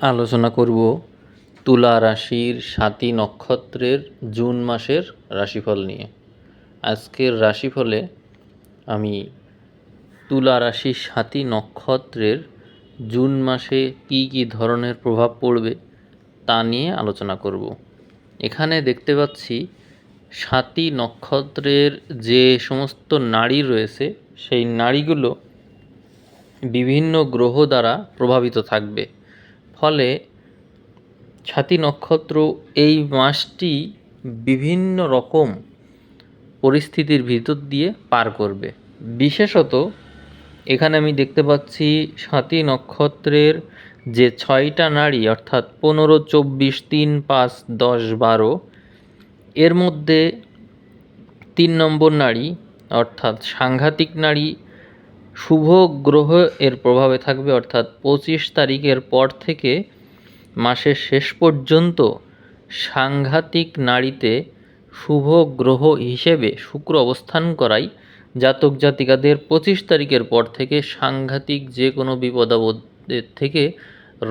আলোচনা করব তুলা রাশির সাতই নক্ষত্রের জুন মাসের রাশিফল নিয়ে। আজকের রাশিফলে আমি তুলা রাশির সাতই নক্ষত্রের জুন মাসে কি কি ধরনের প্রভাব পড়বে তা নিয়ে আলোচনা করব। এখানে দেখতে পাচ্ছি সাতই নক্ষত্রের যে সমস্ত নাড়ি রয়েছে, সেই নাড়িগুলো বিভিন্ন গ্রহ দ্বারা প্রভাবিত থাকবে। ফলে ছাতি নক্ষত্র এই মাসটি বিভিন্ন রকম পরিস্থিতির ভিতর দিয়ে পার করবে। বিশেষত এখানে আমি দেখতে পাচ্ছি সাতই নক্ষত্রের যে ছয়টা নারী, অর্থাৎ পনেরো, চব্বিশ, তিন, পাঁচ, দশ, বারো, এর মধ্যে তিন নম্বর নারী, অর্থাৎ সাংঘাতিক নারী শুভ গ্রহ এর প্রভাবে থাকবে, অর্থাৎ পঁচিশ তারিখের পর থেকে মাসের শেষ পর্যন্ত সাংঘাতিক নারীতে শুভ গ্রহ হিসেবে শুক্র অবস্থান করাই জাতক জাতিকাদের পঁচিশ তারিখের পর থেকে সাংঘাতিক যে কোনো বিপদ আপদের থেকে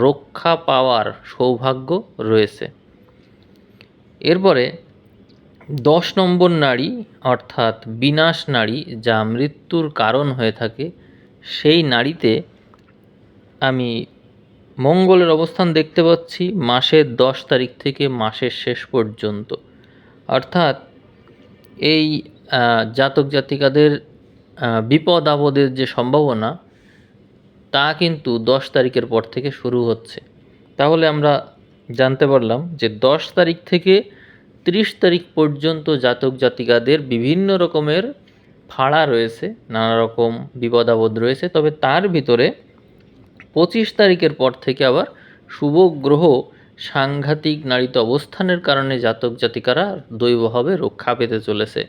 রক্ষা পাওয়ার সৌভাগ্য রয়েছে। এরপরে দশ নম্বর নারী, অর্থাৎ বিনাশ নারী, যা মৃত্যুর কারণ হয়ে থাকে, সেই নারীতে আমি মঙ্গলের অবস্থান দেখতে পাচ্ছি মাসের দশ তারিখ থেকে মাসের শেষ পর্যন্ত। অর্থাৎ এই জাতক জাতিকাদের বিপদ আপদের যে সম্ভাবনা, তা কিন্তু দশ তারিখের পর থেকে শুরু হচ্ছে। তাহলে আমরা জানতে পারলাম যে দশ তারিখ থেকে ত্রিশ তারিখ পর্যন্ত জাতক জাতিকাদের বিভিন্ন রকমের ফাড়া রয়েছে, নানা রকম বিপদ আপদ রয়েছে। তবে তার ভিতরে পঁচিশ তারিখের পর থেকে আবার শুভ গ্রহ সাংঘাতিক নারীতে অবস্থানের কারণে জাতক জাতিকারা দৈবভাবে রক্ষা পেতে চলেছে।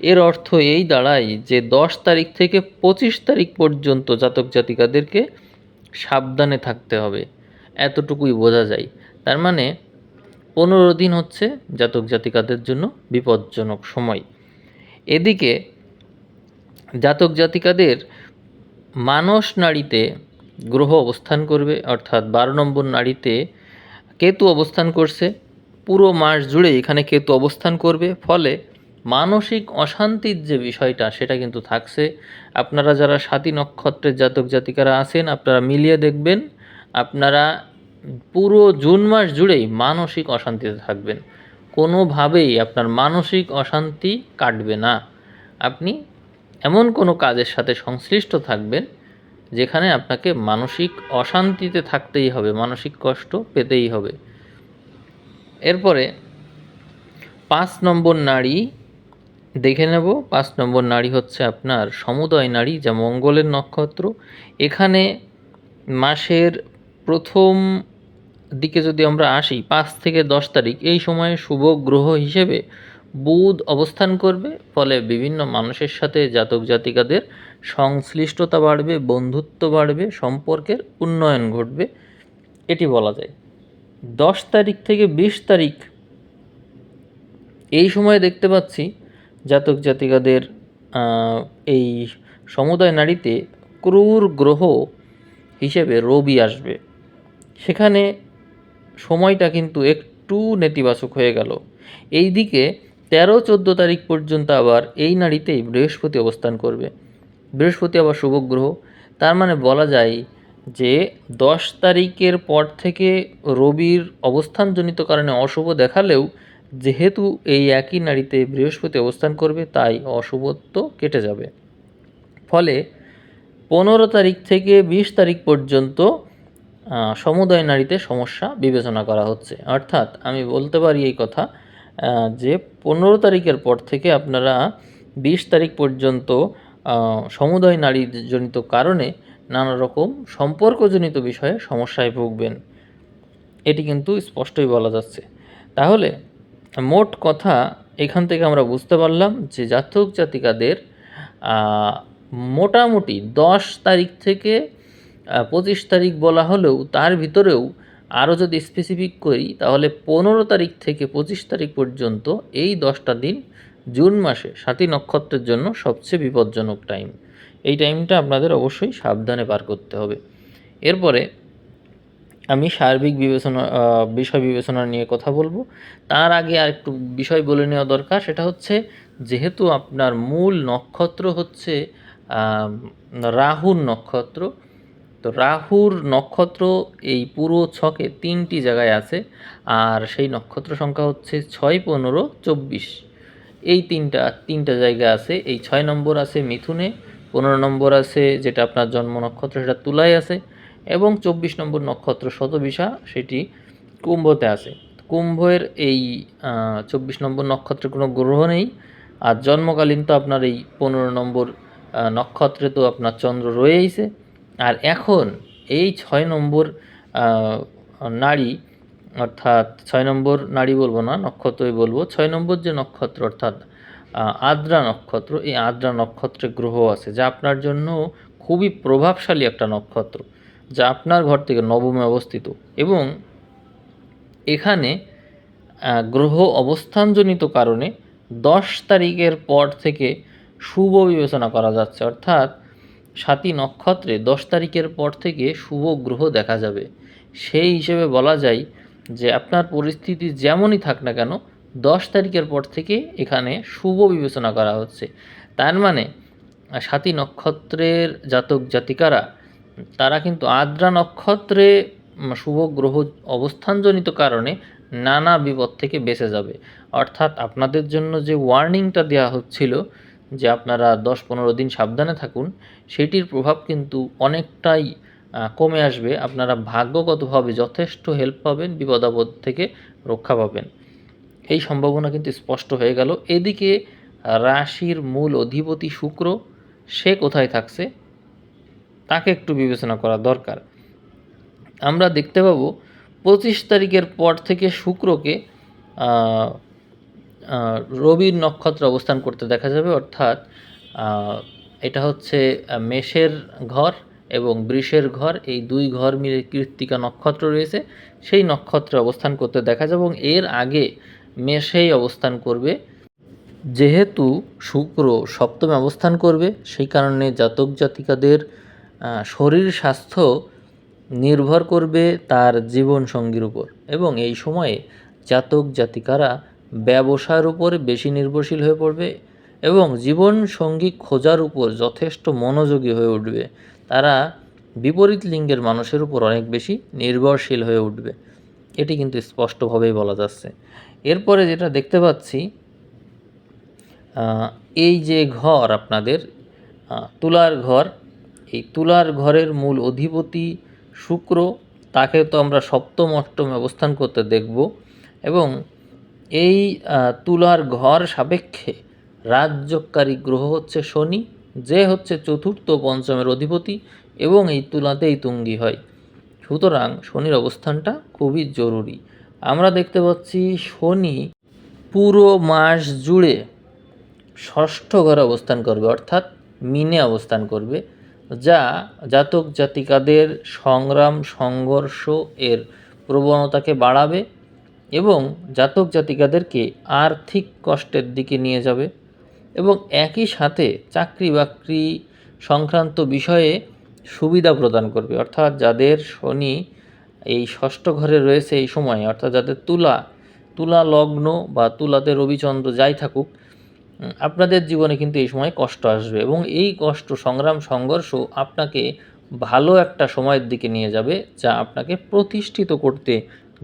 এর অর্থ এই দাঁড়ায় যে দশ তারিখ থেকে পঁচিশ তারিখ পর্যন্ত জাতক জাতিকাদেরকে সাবধানে থাকতে হবে। এতটুকুই বোঝা যায়। তার মানে পনেরো দিন হচ্ছে জাতক জাতিকাদের জন্য বিপজ্জনক সময়। এদিকে জাতক জাতিকাদের মানস নারীতে গ্রহ অবস্থান করবে, অর্থাৎ বারো নম্বর নারীতে কেতু অবস্থান করছে। পুরো মাস জুড়ে এখানে কেতু অবস্থান করবে, ফলে মানসিক অশান্তির যে বিষয়টা, সেটা কিন্তু থাকছে। আপনারা যারা সাতী নক্ষত্রের জাতক জাতিকারা আছেন, আপনারা মিলিয়ে দেখবেন, আপনারা পুরো জুন মাস জুড়েই মানসিক অশান্তিতে থাকবেন। কোনোভাবেই আপনার মানসিক অশান্তি কাটবে না। আপনি এমন কোনো কাজের সাথে সংশ্লিষ্ট থাকবেন, যেখানে আপনাকে মানসিক অশান্তিতে থাকতেই হবে, মানসিক কষ্ট পেতেই হবে। এরপরে পাঁচ নম্বর নারী দেখে নেব। পাঁচ নম্বর নারী হচ্ছে আপনার সমুদয় নারী যা মঙ্গলের নক্ষত্র। এখানে মাসের প্রথম দিকে যদি আমরা আসি, পাঁচ থেকে দশ তারিখ এই সময়ে শুভ গ্রহ হিসেবে বুধ অবস্থান করবে, ফলে বিভিন্ন মানুষের সাথে জাতক জাতিকাদের সংশ্লিষ্টতা বাড়বে, বন্ধুত্ব বাড়বে, সম্পর্কের উন্নয়ন ঘটবে, এটি বলা যায়। দশ তারিখ থেকে বিশ তারিখ এই সময়ে দেখতে পাচ্ছি জাতক জাতিকাদের এই সমুদায় নারীতে ক্রূর গ্রহ হিসেবে রবি আসবে। সেখানে সময়টা কিন্তু একটু নেতিবাচক হয়ে গেল। এই দিকে তেরো, চোদ্দ তারিখ পর্যন্ত আবার এই নারীতেই বৃহস্পতি অবস্থান করবে। বৃহস্পতি আবার শুভগ্রহ তার মানে বলা যায় যে দশ তারিখের পর থেকে রবির অবস্থানজনিত কারণে অশুভ দেখালেও যেহেতু এই একই নারীতে বৃহস্পতি অবস্থান করবে, তাই অশুভত্ব কেটে যাবে। ফলে পনেরো তারিখ থেকে বিশ তারিখ পর্যন্ত সমুদয় নারীতে সমস্যা বিবেচনা করা হচ্ছে। অর্থাৎ আমি বলতে পারি এই কথা যে পনেরো তারিখের পর থেকে আপনারা বিশ তারিখ পর্যন্ত সমুদয় নারীজনিত কারণে নানা রকম সম্পর্কজনিত বিষয়ে সমস্যায় ভুগবেন। এটি কিন্তু স্পষ্টই বলা যাচ্ছে। তাহলে মোট কথা এখান থেকে আমরা বুঝতে পারলাম যে জাতক জাতিকাদের মোটামুটি দশ তারিখ থেকে পঁচিশ তারিখ বলা হলেও তার ভিতরেও আরও যদি স্পেসিফিক করি, তাহলে পনেরো তারিখ থেকে পঁচিশ তারিখ পর্যন্ত এই দশটা দিন জুন মাসে সাতী নক্ষত্রের জন্য সবচেয়ে বিপজ্জনক টাইম এই টাইমটা আপনাদের অবশ্যই সাবধানে পার করতে হবে। এরপরে আমি সার্বিক বিবেচনা বিষয় বিবেচনা নিয়ে কথা বলব। তার আগে আর একটু বিষয় বলে নেওয়া দরকার, সেটা হচ্ছে যেহেতু আপনার মূল নক্ষত্র হচ্ছে রাহুর নক্ষত্র তো রাহুর নক্ষত্র এই পুরো ছকে তিনটি জায়গায় আছে, আর সেই নক্ষত্র সংখ্যা হচ্ছে ছয় পনেরো চব্বিশ। এই তিনটা তিনটা জায়গা আছে। এই ছয় নম্বর আছে মিথুনে, পনেরো নম্বর আছে যেটা আপনার জন্ম নক্ষত্র, সেটা তুলায় আছে, এবং চব্বিশ নম্বর নক্ষত্র শতবিশা সেটি কুম্ভতে আছে। কুম্ভের এই চব্বিশ নম্বর নক্ষত্রে কোনো গ্রহ নেই, আর জন্মকালীন তো আপনার এই পনেরো নম্বর নক্ষত্রে তো আপনার চন্দ্র রয়েইছে। আর এখন এই ছয় নম্বর নারী অর্থাৎ ছয় নম্বর নারী বলব না, নক্ষত্রই বলব। ছয় নম্বর যে নক্ষত্র, অর্থাৎ আদ্রা নক্ষত্র, এই আদ্রা নক্ষত্রে গ্রহ আছে, যা আপনার জন্য খুবই প্রভাবশালী একটা নক্ষত্র, যা আপনার ঘর থেকে নবমে অবস্থিত এবং এখানে গ্রহ অবস্থানজনিত কারণে দশ তারিখের পর থেকে শুভ বিবেচনা করা যাচ্ছে। অর্থাৎ সাতই নক্ষত্রে দশ তারিখের পর থেকে শুভ গ্রহ দেখা যাবে। সেই হিসেবে বলা যায় যে আপনার পরিস্থিতি যেমনই থাক না কেন, দশ তারিখের পর থেকে এখানে শুভ বিবেচনা করা হচ্ছে। তার মানে সাতই নক্ষত্রের জাতক জাতিকারা, তারা কিন্তু আদ্রা নক্ষত্রে শুভ গ্রহ অবস্থানজনিত কারণে নানা বিপদ থেকে বেঁচে যাবে। অর্থাৎ আপনাদের জন্য যে ওয়ার্নিংটা দেওয়া হচ্ছিল যে আপনারা দশ পনেরো দিন সাবধানে থাকুন, সেটির প্রভাব কিন্তু অনেকটাই কমে আসবে। আপনারা ভাগ্যগতভাবে যথেষ্ট হেল্প পাবেন, বিপদাপদ থেকে রক্ষা পাবেন। এই সম্ভাবনা কিন্তু স্পষ্ট হয়ে গেল। এদিকে, রাশির মূল অধিপতি শুক্র, সে কোথায় থাকছে? তাকে একটু বিবেচনা করা দরকার। আমরা দেখতে পাবো, পঁচিশ তারিখের পর থেকে শুক্রকে রবির নক্ষত্র অবস্থান করতে দেখা যাবে, অর্থাৎ এটা হচ্ছে মেষের ঘর এবং বৃষের ঘর, এই দুই ঘর মিলে কৃত্তিকা নক্ষত্র রয়েছে, সেই নক্ষত্রে অবস্থান করতে দেখা যাবে এবং এর আগে মেষেই অবস্থান করবে। যেহেতু শুক্র সপ্তমে অবস্থান করবে, সেই কারণে জাতক জাতিকাদের শরীর স্বাস্থ্য নির্ভর করবে তার জীবন সঙ্গীর উপর এবং এই সময়ে জাতক জাতিকারা ব্যবসার উপর বেশি নির্ভরশীল হয়ে পড়বে এবং জীবন সঙ্গী খোঁজার উপর যথেষ্ট মনোযোগী হয়ে উঠবে। তারা বিপরীত লিঙ্গের মানুষের উপর অনেক বেশি নির্ভরশীল হয়ে উঠবে। এটি কিন্তু স্পষ্টভাবেই বলা যাচ্ছে। এরপরে যেটা দেখতে পাচ্ছি এই যে ঘর আপনাদের তুলার ঘর, এই তুলার ঘরের মূল অধিপতি শুক্র, তাকে তো আমরা সপ্তম, অষ্টম অবস্থান করতে দেখব এবং এই তুলার ঘর সাপেক্ষে রাজ্যকারী গ্রহ হচ্ছে শনি, যে হচ্ছে চতুর্থ পঞ্চমের অধিপতি এবং এই তুলাতেই তুঙ্গি হয়। সুতরাং শনির অবস্থানটা খুবই জরুরি। আমরা দেখতে পাচ্ছি শনি পুরো মাস জুড়ে ষষ্ঠ ঘরে অবস্থান করবে, অর্থাৎ মিনে অবস্থান করবে, যা জাতক জাতিকাদের সংগ্রাম, সংঘর্ষ এর প্রবণতাকে বাড়াবে এবং জাতক জাতিকাদেরকে আর্থিক কষ্টের দিকে নিয়ে যাবে এবং একই সাথে চাকরি বাকরি সংক্রান্ত বিষয়ে সুবিধা প্রদান করবে। অর্থাৎ যাদের শনি এই ষষ্ঠ ঘরে রয়েছে এই সময়ে, অর্থাৎ যাদের তুলা তুলা লগ্ন বা তুলাতে রবিচন্দ্র যাই থাকুক আপনাদের জীবনে কিন্তু এই সময় কষ্ট আসবে এবং এই কষ্ট, সংগ্রাম, সংঘর্ষ আপনাকে ভালো একটা সময়ের দিকে নিয়ে যাবে যা আপনাকে প্রতিষ্ঠিত করতে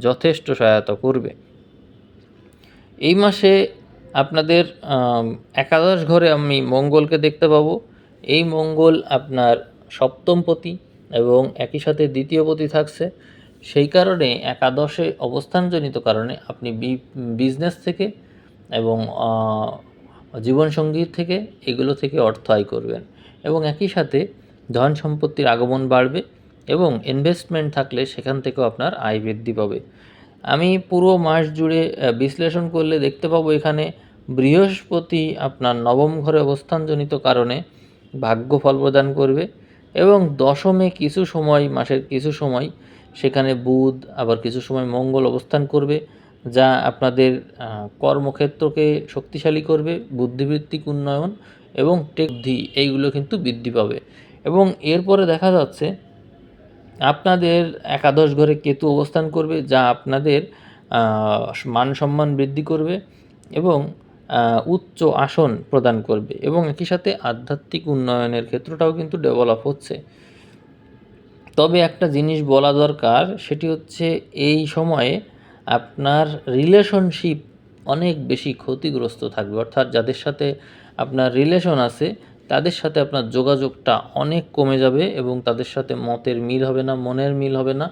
যথেষ্ট সহায়তা করবে। এই মাসে আপনাদের একাদশ ঘরে আমি মঙ্গলকে দেখতে পাবো। এই মঙ্গল আপনার সপ্তমপতি এবং একই সাথে দ্বিতীয়পতি থাকছে। সেই কারণে একাদশে অবস্থানজনিত কারণে আপনি বিজনেস থেকে এবং জীবনসঙ্গীর থেকে এগুলো থেকে অর্থ আয় করবেন। এবং একই সাথে ধন সম্পত্তির আগমন বাড়বে। এবং ইনভেস্টমেন্ট থাকলে সেখান থেকেও আপনার আয় বৃদ্ধি পাবে। আমি পুরো মাস জুড়ে বিশ্লেষণ করলে দেখতে পাবো এখানে বৃহস্পতি আপনার নবম ঘরে অবস্থানজনিত কারণে ভাগ্য ফল প্রদান করবে এবং দশমে কিছু সময়, মাসের কিছু সময় সেখানে বুধ, আবার কিছু সময় মঙ্গল অবস্থান করবে, যা আপনাদের কর্মক্ষেত্রকে শক্তিশালী করবে, বুদ্ধিবৃত্তিক উন্নয়ন এবং টেকধি এইগুলো কিন্তু বৃদ্ধি পাবে। এবং এরপরে দেখা যাচ্ছে আপনাদের একাদশ ঘরে কেতু অবস্থান করবে, যা আপনাদের মান সম্মান বৃদ্ধি করবে এবং উচ্চ আসন প্রদান করবে এবং একই সাথে আধ্যাত্মিক উন্নয়নের ক্ষেত্রটাও কিন্তু ডেভেলপ হচ্ছে। তবে একটা জিনিস বলা দরকার, সেটি হচ্ছে এই সময়ে আপনার রিলেশনশিপ অনেক বেশি ক্ষতিগ্রস্ত থাকবে। অর্থাৎ যাদের সাথে আপনার রিলেশন আছে তাদের সাথে আপনার যোগাযোগটা অনেক কমে যাবে এবং তাদের সাথে মতের মিল হবে না, মনের মিল হবে না,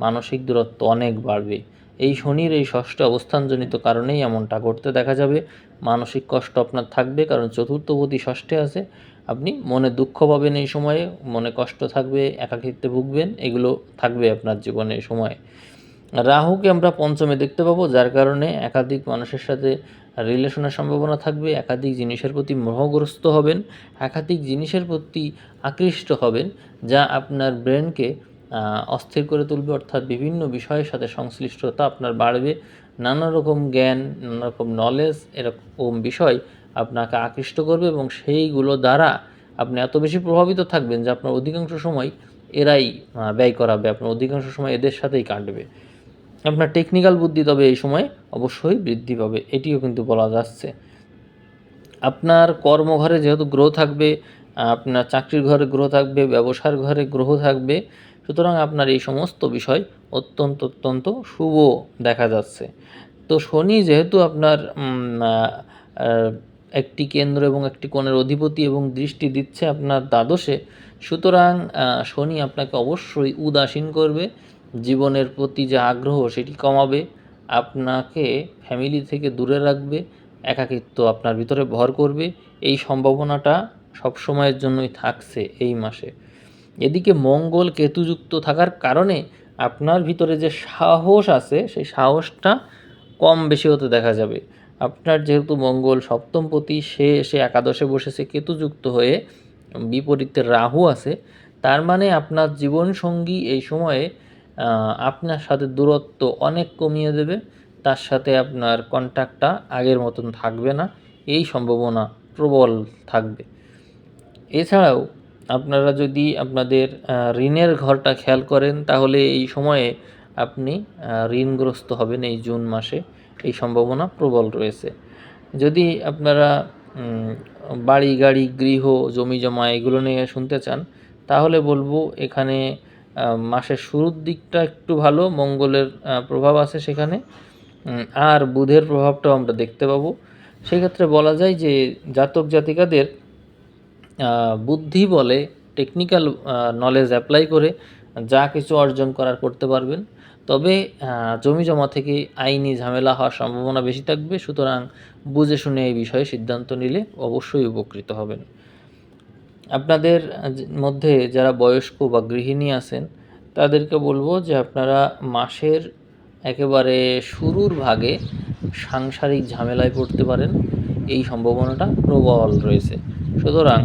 মানসিক দূরত্ব অনেক বাড়বে। এই শনির এই ষষ্ঠ অবস্থানজনিত কারণেই এমনটা ঘটতে দেখা যাবে। মানসিক কষ্ট আপনার থাকবে, কারণ চতুর্থপতি ষষ্ঠে আছে। আপনি মনে দুঃখ পাবেন এই সময়ে, মনে কষ্ট থাকবে, একাকিত্বে ভুগবেন, এগুলো থাকবে আপনার জীবনে এই সময়ে। রাহুকে আমরা পঞ্চমে দেখতে পাবো, যার কারণে একাধিক মানুষের সাথে রিলেশনের সম্ভাবনা থাকবে, একাধিক জিনিসের প্রতি মোহগ্রস্ত হবেন, একাধিক জিনিসের প্রতি আকৃষ্ট হবেন, যা আপনার ব্রেনকে অস্থির করে তুলবে, অর্থাৎ বিভিন্ন বিষয়ের সাথে সংশ্লিষ্টতা আপনার বাড়বে। নানা রকম জ্ঞান, নানা রকম নলেজ এরকম বিষয় আপনাকে আকৃষ্ট করবে এবং সেইগুলো দ্বারা আপনি এত বেশি প্রভাবিত থাকবেন যে আপনার অধিকাংশ সময় এরাই ব্যয় করাবে, আপনার অধিকাংশ সময় এদের সাথেই কাটবে। আপনার টেকনিক্যাল বুদ্ধি তবে এই সময় অবশ্যই বৃদ্ধি পাবে, এটিও কিন্তু বলা যাচ্ছে। আপনার কর্মঘরে যেহেতু গ্রহ থাকবে, আপনার চাকরির ঘরে গ্রহ থাকবে, ব্যবসার ঘরে গ্রহ থাকবে, সুতরাং আপনার এই সমস্ত বিষয় অত্যন্ত অত্যন্ত শুভ দেখা যাচ্ছে। তো শনি যেহেতু আপনার একটি কেন্দ্র এবং একটি কোণের অধিপতি এবং দৃষ্টি দিচ্ছে আপনার দ্বাদশে, সুতরাং শনি আপনাকে অবশ্যই উদাসীন করবে জীবনের প্রতি যে আগ্রহ সেটি কমাবে, আপনাকে ফ্যামিলি থেকে দূরে রাখবে, একাকিত্ব আপনার ভিতরে ভর করবে, এই সম্ভাবনাটা সবসময়ের জন্যই থাকছে এই মাসে। এদিকে মঙ্গল কেতুযুক্ত থাকার কারণে আপনার ভিতরে যে সাহস আছে, সেই সাহসটা কম বেশি হতে দেখা যাবে। আপনার যেহেতু মঙ্গল সপ্তমপতি সে এসে একাদশে বসেছে, কেতুযুক্ত হয়ে বিপরীতে রাহু আছে, তার মানে আপনার জীবনসঙ্গী এই সময়ে আপনার সাথে দূরত্ব অনেক কমিয়ে দেবে, তার সাথে আপনার কন্ট্যাক্টটা আগের মতন থাকবে না, এই সম্ভাবনা প্রবল থাকবে। এছাড়াও আপনারা যদি আপনাদের ঋণের ঘরটা খেয়াল করেন, তাহলে এই সময়ে আপনি ঋণগ্রস্ত হবেন এই জুন মাসে, এই সম্ভাবনা প্রবল রয়েছে। যদি আপনারা বাড়ি, গাড়ি, গৃহ জমি জমা এগুলো নিয়ে শুনতে চান, তাহলে বলব এখানে মাসের শুরুর দিকটা একটু ভালো, মঙ্গলের প্রভাব আছে সেখানে। আর বুধের প্রভাবটাও আমরা দেখতে পাবো। সেক্ষেত্রে বলা যায় যে জাতক জাতিকাদের বুদ্ধি বলে টেকনিক্যাল নলেজ অ্যাপ্লাই করে যা কিছু অর্জন করার করতে পারবেন। তবে জমি জমা থেকে আইনি ঝামেলা হওয়ার সম্ভাবনা বেশি থাকবে। সুতরাং বুঝে শুনে এই বিষয়ে সিদ্ধান্ত নিলে অবশ্যই উপকৃত হবেন। আপনাদের মধ্যে যারা বয়স্ক বা গৃহিণী আছেন, তাদেরকে বলব যে আপনারা মাসের একেবারে শুরুর ভাগে সাংসারিক ঝামেলায় পড়তে পারেন। এই সম্ভাবনাটা প্রবল রয়েছে। সুতরাং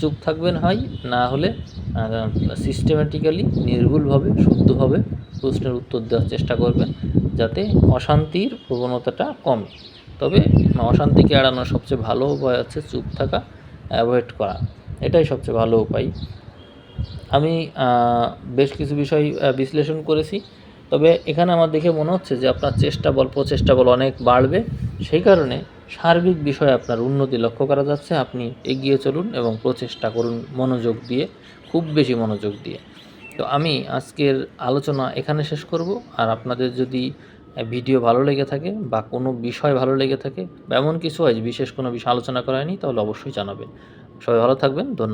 চুপ থাকবেন হয় না হলে সিস্টেমেটিক্যালি নির্ভুলভাবে, শুদ্ধভাবে প্রশ্নের উত্তর দেওয়ার চেষ্টা করবেন যাতে অশান্তির প্রবণতাটা কমে। তবে অশান্তিকে এড়ানোর সবচেয়ে ভালো উপায় হচ্ছে চুপ থাকা। অ্যাভয়েড করা। এটাই সবচেয়ে ভালো উপায়। আমি বেশ কিছু বিষয় বিশ্লেষণ করেছি। তবে এখানে আমার দেখে মনে হচ্ছে যে আপনার চেষ্টা বল, প্রচেষ্টা বল অনেক বাড়বে। সেই কারণে সার্বিক বিষয়ে আপনার উন্নতি লক্ষ্য করা যাচ্ছে। আপনি এগিয়ে চলুন এবং প্রচেষ্টা করুন মনোযোগ দিয়ে, খুব বেশি মনোযোগ দিয়ে। তো আমি আজকের আলোচনা এখানে শেষ করব। আর আপনাদের যদি ভিডিও ভালো লেগে থাকে বা কোনো বিষয় ভালো লেগে থাকে এমন কিছু হয় বিশেষ কোনো বিষয় আলোচনা করা হয়নি, তাহলে অবশ্যই জানাবেন। সবাই ভালো থাকবেন, ধন্যবাদ।